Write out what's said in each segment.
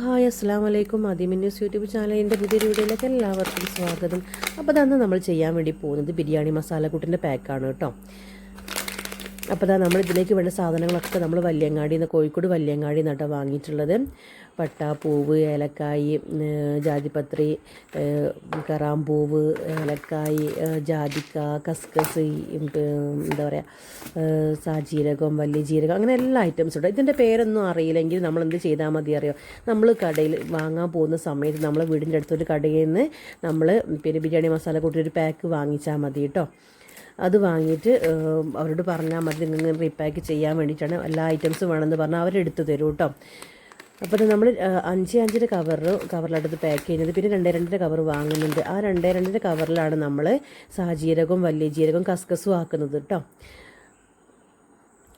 Hi അസ്സാം വലൈക്കും ആദ്യമി news YouTube ചാനലിന്റെ പുതിയ വീഡിയോയിലേക്ക് എല്ലാവർക്കും സ്വാഗതം. അപ്പോൾ അന്ന് നമ്മൾ ചെയ്യാൻ വേണ്ടി പോകുന്നത് ബിരിയാണി മസാല കൂട്ടിന്റെ പാക്കാണ് കേട്ടോ. അപ്പോൾ അതാ നമ്മൾ ഇതിലേക്ക് വേണ്ട സാധനങ്ങളൊക്കെ നമ്മൾ വല്യങ്ങാടി നിന്ന് കോഴിക്കോട് വല്യങ്ങാടി നിന്നാട്ടോ വാങ്ങിയിട്ടുള്ളത്. പട്ട പൂവ് ഏലക്കായി ജാതിപത്രി കറാമ്പൂവ് ഏലക്കായി ജാതിക്ക കസ്കസ് എന്താ പറയുക സാജീരകം വലിയ ജീരകം അങ്ങനെ എല്ലാ ഐറ്റംസും ഉണ്ട്? ഇതിന്റെ പേരൊന്നും അറിയില്ലെങ്കിൽ നമ്മൾ എന്ത് ചെയ്താൽ മതി അറിയോ? നമ്മൾ കടയിൽ വാങ്ങാൻ പോകുന്ന സമയത്ത് നമ്മൾ വീടിന്റെ അടുത്തൊരു കടയിൽ നിന്ന് നമ്മൾ പിന്നെ ബിരിയാണി മസാല കൂട്ടി ഒരു പാക്ക് വാങ്ങിച്ചാൽ മതി കേട്ടോ. അത് വാങ്ങിയിട്ട് അവരോട് പറഞ്ഞാൽ മതി നിങ്ങൾ റീപാക്ക് ചെയ്യാൻ വേണ്ടിയിട്ടാണ് എല്ലാ ഐറ്റംസും വേണമെന്ന് പറഞ്ഞാൽ അവരെടുത്ത് തരും കേട്ടോ അപ്പോൾ നമ്മൾ അഞ്ച് അഞ്ചിന്റെ കവർ കവറിലടുത്ത് പാക്ക് ചെയ്യുന്നത്. പിന്നെ രണ്ടേ രണ്ടിന്റെ കവർ വാങ്ങുന്നുണ്ട്. ആ രണ്ടേ രണ്ടിന്റെ കവറിലാണ് നമ്മൾ സാജീരകവും വലിയ ജീരകവും കസ്കസും ആക്കുന്നത് കേട്ടോ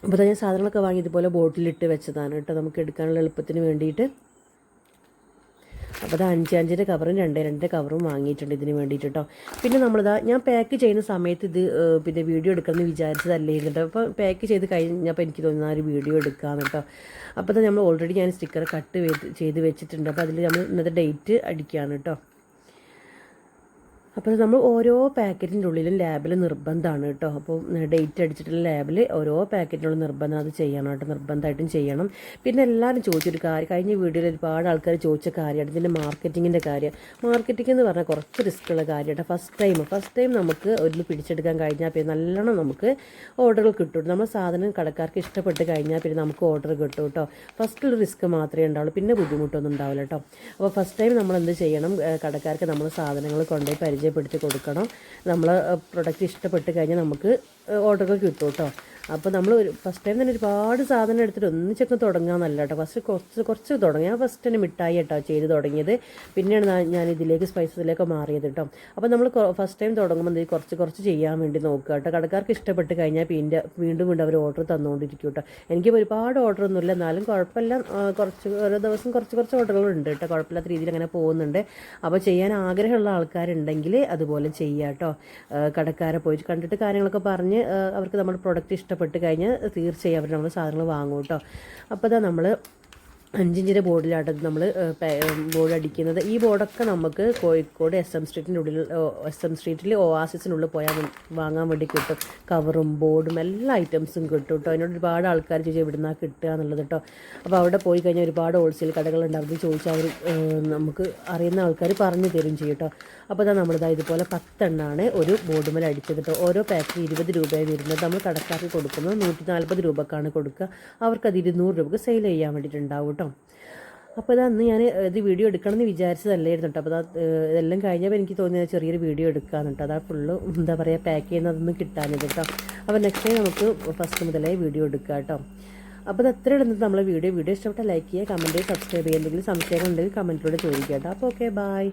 അപ്പോൾ ഞാൻ സാധനങ്ങളൊക്കെ വാങ്ങി ഇതുപോലെ ബോട്ടിലിട്ട് വെച്ചതാണ് കേട്ടോ നമുക്ക് എടുക്കാനുള്ള എളുപ്പത്തിന് വേണ്ടിയിട്ട്. അപ്പോൾ അത് അഞ്ച് അഞ്ചിന്റെ കവറും രണ്ട് രണ്ടിന്റെ കവറും വാങ്ങിയിട്ടുണ്ട് ഇതിന് വേണ്ടിയിട്ട് കേട്ടോ പിന്നെ നമ്മളിതാ ഞാൻ പാക്ക് ചെയ്യുന്ന സമയത്ത് ഇത് പിന്നെ വീഡിയോ എടുക്കണമെന്ന് വിചാരിച്ചതല്ലേ കേട്ടോ അപ്പോൾ പാക്ക് ചെയ്ത് കഴിഞ്ഞപ്പോൾ എനിക്ക് തോന്നുന്ന ഒരു വീഡിയോ എടുക്കാം കേട്ടോ അപ്പോൾ നമ്മൾ ഓൾറെഡി ഞാൻ സ്റ്റിക്കർ കട്ട് ചെയ്ത് വെച്ചിട്ടുണ്ട്. അപ്പോൾ അതിൽ നമ്മൾ ഇന്നത്തെ ഡേറ്റ് അടിക്കുകയാണ് കേട്ടോ അപ്പോൾ നമ്മൾ ഓരോ പാക്കറ്റിന്റെ ഉള്ളിലും ലാബിൽ നിർബന്ധമാണ് കേട്ടോ. അപ്പോൾ ഡേറ്റ് അടിച്ചിട്ടുള്ള ലാബിൽ ഓരോ പാക്കറ്റിനുള്ള നിർബന്ധം അത് ചെയ്യണം കേട്ടോ. നിർബന്ധമായിട്ടും ചെയ്യണം. പിന്നെ എല്ലാവരും ചോദിച്ചൊരു കാര്യം കഴിഞ്ഞ വീഡിയോയിൽ ഒരുപാട് ആൾക്കാർ ചോദിച്ച കാര്യമാണ്. ഇതിന്റെ മാർക്കറ്റിങ്ങിന്റെ കാര്യം. മാർക്കറ്റിംഗ് എന്ന് പറഞ്ഞാൽ കുറച്ച് റിസ്ക് ഉള്ള കാര്യമാണ് ഫസ്റ്റ് ടൈം ഫസ്റ്റ് ടൈം നമുക്ക് ഒരു പിടിച്ചെടുക്കാൻ കഴിഞ്ഞാൽ പിന്നെ നല്ലോണം നമുക്ക് ഓർഡറുകൾ കിട്ടും. നമ്മൾ സാധനം കടക്കാർക്ക് ഇഷ്ടപ്പെട്ട് കഴിഞ്ഞാൽ പിന്നെ നമുക്ക് ഓർഡർ കിട്ടും കേട്ടോ. ഫസ്റ്റിൽ റിസ്ക് മാത്രമേ ഉണ്ടാവുള്ളൂ. പിന്നെ ബുദ്ധിമുട്ടൊന്നും ഉണ്ടാവില്ല കേട്ടോ. അപ്പോൾ ഫസ്റ്റ് ടൈം നമ്മൾ എന്ത് ചെയ്യണം? കടക്കാർക്ക് നമ്മൾ സാധനങ്ങൾ കൊണ്ടുപോയി പരിചയപ്പെടുത്തി കൊടുക്കണം. നമ്മൾ പ്രൊഡക്റ്റ് ഇഷ്ടപ്പെട്ട് കഴിഞ്ഞാൽ നമുക്ക് ഓർഡറുകൾ കിട്ടും കേട്ടോ അപ്പോൾ നമ്മൾ ഒരു ഫസ്റ്റ് ടൈം തന്നെ ഒരുപാട് സാധനം എടുത്തിട്ട് ഒന്നിച്ചൊക്കെ തുടങ്ങാമെന്നല്ല കേട്ടോ. ഫസ്റ്റ് കുറച്ച് കുറച്ച് തുടങ്ങി. ഞാൻ ഫസ്റ്റ് തന്നെ മിഠായി കേട്ടോ ചെയ്ത് തുടങ്ങിയത്. പിന്നെയാണ് ഞാൻ- ഇതിലേക്ക് സ്പൈസസിലേക്ക് മാറിയത് കേട്ടോ. അപ്പോൾ നമ്മൾ ഫസ്റ്റ് ടൈം തുടങ്ങുമ്പോൾ ഇത് കുറച്ച് കുറച്ച് ചെയ്യാൻ വേണ്ടി നോക്കുക കേട്ടോ. കടക്കാർക്ക് ഇഷ്ടപ്പെട്ട് കഴിഞ്ഞാൽ പിന്നെ വീണ്ടും വീണ്ടും അവർ ഓർഡർ തന്നുകൊണ്ടിരിക്കും കേട്ടോ. എനിക്ക് ഒരുപാട് ഓർഡർ ഒന്നുമില്ല. എന്നാലും കുഴപ്പമില്ല. കുറച്ച് ഓരോ ദിവസം കുറച്ച് കുറച്ച് ഓർഡറുകൾ ഉണ്ട് കേട്ടോ. കുഴപ്പമില്ലാത്ത രീതിയിൽ അങ്ങനെ പോകുന്നുണ്ട്. അപ്പോൾ ചെയ്യാൻ ആഗ്രഹമുള്ള ആൾക്കാരുണ്ടെങ്കിൽ അതുപോലെ ചെയ്യാം കേട്ടോ. കടക്കാരെ പോയിട്ട് കണ്ടിട്ട് കാര്യങ്ങളൊക്കെ പറഞ്ഞ് അവർക്ക് നമ്മുടെ പ്രൊഡക്റ്റ് ഇഷ്ടപ്പെട്ട് കഴിഞ്ഞാൽ തീർച്ചയായും അവർ നമ്മൾ സാധനങ്ങൾ വാങ്ങും കേട്ടോ അപ്പോൾ ഇതാ നമ്മൾ അഞ്ചിഞ്ചിന്റെ ബോർഡിലാണ് നമ്മൾ ബോർഡ് അടിക്കുന്നത് ഈ ബോർഡൊക്കെ നമുക്ക് കോഴിക്കോട് എസ് എം സ്ട്രീറ്റിന്റെ ഉള്ളിൽ എസ് എം സ്ട്രീറ്റിൽ ഒആസിസിനുള്ളിൽ പോയാൽ വാങ്ങാൻ വേണ്ടി കിട്ടും. കവറും ബോർഡും എല്ലാ ഐറ്റംസും കിട്ടും കേട്ടോ. അതിനോട് ഒരുപാട് ആൾക്കാർ ചോദിച്ചാൽ എവിടുന്നാണ് കിട്ടുക എന്നുള്ളത് കേട്ടോ. അപ്പോൾ അവിടെ പോയി കഴിഞ്ഞാൽ ഒരുപാട് ഹോൾസെയിൽ കടകളുണ്ട്. അവർ ചോദിച്ചാൽ അവർ നമുക്ക് അറിയുന്ന ആൾക്കാർ പറഞ്ഞു തരും ചെയ്യും കേട്ടോ. അപ്പോൾ അതാ നമ്മളിതാ ഇതുപോലെ പത്തെണ്ണാണ് ഒരു ബോർഡുമേൽ അടിച്ചത് കേട്ടോ. ഓരോ പാക്കിന് ഇരുപത് രൂപയാണ് വരുന്നത്. നമ്മൾ കടക്കാർക്ക് കൊടുക്കുന്നത് നൂറ്റി നാൽപ്പത് രൂപക്കാണ് കൊടുക്കുക. അവർക്കത് ഇരുന്നൂറ് രൂപക്ക് സെയിൽ ചെയ്യാൻ വേണ്ടിയിട്ടുണ്ടാവും കേട്ടോ. അപ്പോൾ ഇത് അന്ന് ഞാൻ ഇത് വീഡിയോ എടുക്കണം എന്ന് വിചാരിച്ചതല്ലായിരുന്നു കേട്ടോ. അപ്പോൾ അത് ഇതെല്ലാം കഴിഞ്ഞപ്പോൾ എനിക്ക് തോന്നിയത് ചെറിയൊരു വീഡിയോ എടുക്കാമെന്ന് കേട്ടോ. അതാ ഫുള്ള് എന്താ പറയുക പാക്ക് ചെയ്യുന്നതൊന്നും കിട്ടാനില്ല കേട്ടോ. അപ്പോൾ നെക്സ്റ്റ് ടൈം നമുക്ക് ഫസ്റ്റ് മുതലേ വീഡിയോ എടുക്കാം കേട്ടോ. അപ്പോൾ അത് അത്രയും ഇടുന്നത് നമ്മളെ വീഡിയോ. വീഡിയോ ഇഷ്ടപ്പെട്ട ലൈക്ക് ചെയ്യുക കമന്റ് ചെയ്യുക സബ്സ്ക്രൈബ് ചെയ്യുക. എന്തെങ്കിലും സംശയങ്ങളുണ്ടെങ്കിൽ കമന്റിലൂടെ ചോദിക്കാം കേട്ടോ. അപ്പോൾ ഓക്കെ ബായ്